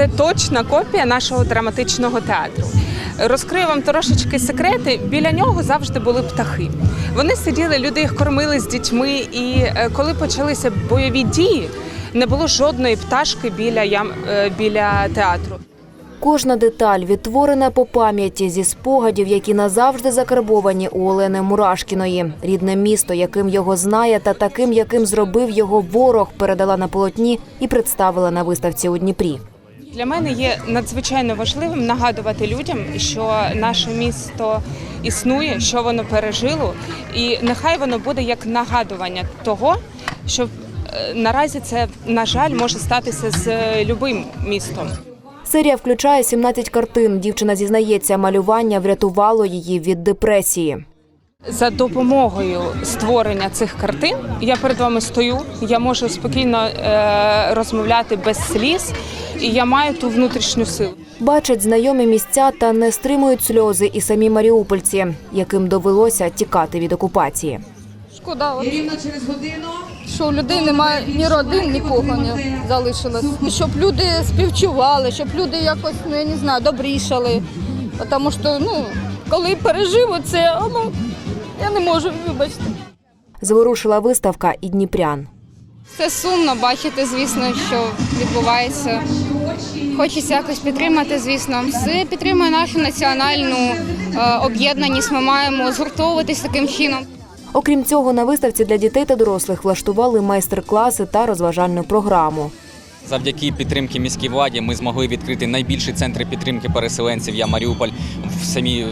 Це точна копія нашого драматичного театру. Розкрию вам трошечки секрети. Біля нього завжди були птахи. Вони сиділи, люди їх кормили з дітьми. І е, коли почалися бойові дії, не було жодної пташки біля ям е, біля театру. Кожна деталь відтворена по пам'яті зі спогадів, які назавжди закарбовані у Олени Мурашкіної. Рідне місто, яким його знає, та таким, яким зробив його ворог, передала на полотні і представила на виставці у Дніпрі. Для мене є надзвичайно важливим нагадувати людям, що наше місто існує, що воно пережило, і нехай воно буде як нагадування того, що е, наразі це на жаль може статися з е, любим містом. Серія включає 17 картин. Дівчина зізнається, малювання врятувало її від депресії. За допомогою створення цих картин я перед вами стою. Я можу спокійно е, розмовляти без сліз, і я маю ту внутрішню силу. Бачать знайомі місця та не стримують сльози і самі маріупольці, яким довелося тікати від окупації. Шкода, от, що у людей немає ні родин, нікого не залишилось. Щоб люди співчували, щоб люди якось, ну я не знаю, добрішали. Тому що, ну, коли пережив це, ну, я не можу, вибачте. Зворушила виставка і Дніпрян. Це сумно бачити, звісно, що відбувається. Хочеться якось підтримати, звісно. Це підтримує нашу національну е, об'єднаність. Ми маємо згуртовуватись таким чином. Окрім цього, на виставці для дітей та дорослих влаштували майстер-класи та розважальну програму. Завдяки підтримки міській владі ми змогли відкрити найбільші центри підтримки переселенців. Я Маріуполь в самій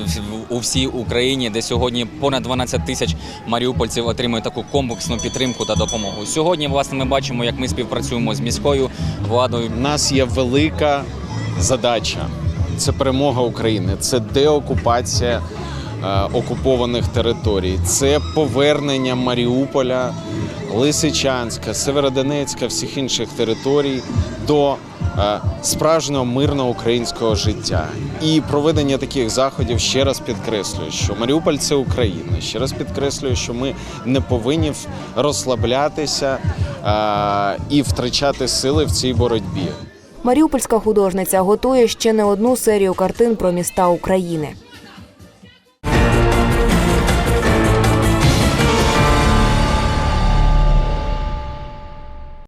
у всій Україні, де сьогодні понад 12 тисяч маріупольців отримують таку комплексну підтримку та допомогу. Сьогодні, власне, ми бачимо, як ми співпрацюємо з міською владою. У нас є велика задача. Це перемога України, це деокупація е, окупованих територій, це повернення Маріуполя, Лисичанська, Северодонецька, всіх інших територій до е, справжнього мирного українського життя. І проведення таких заходів ще раз підкреслюю, що Маріуполь це Україна. Ще раз підкреслюю, що ми не повинні розслаблятися е, і втрачати сили в цій боротьбі. Маріупольська художниця готує ще не одну серію картин про міста України.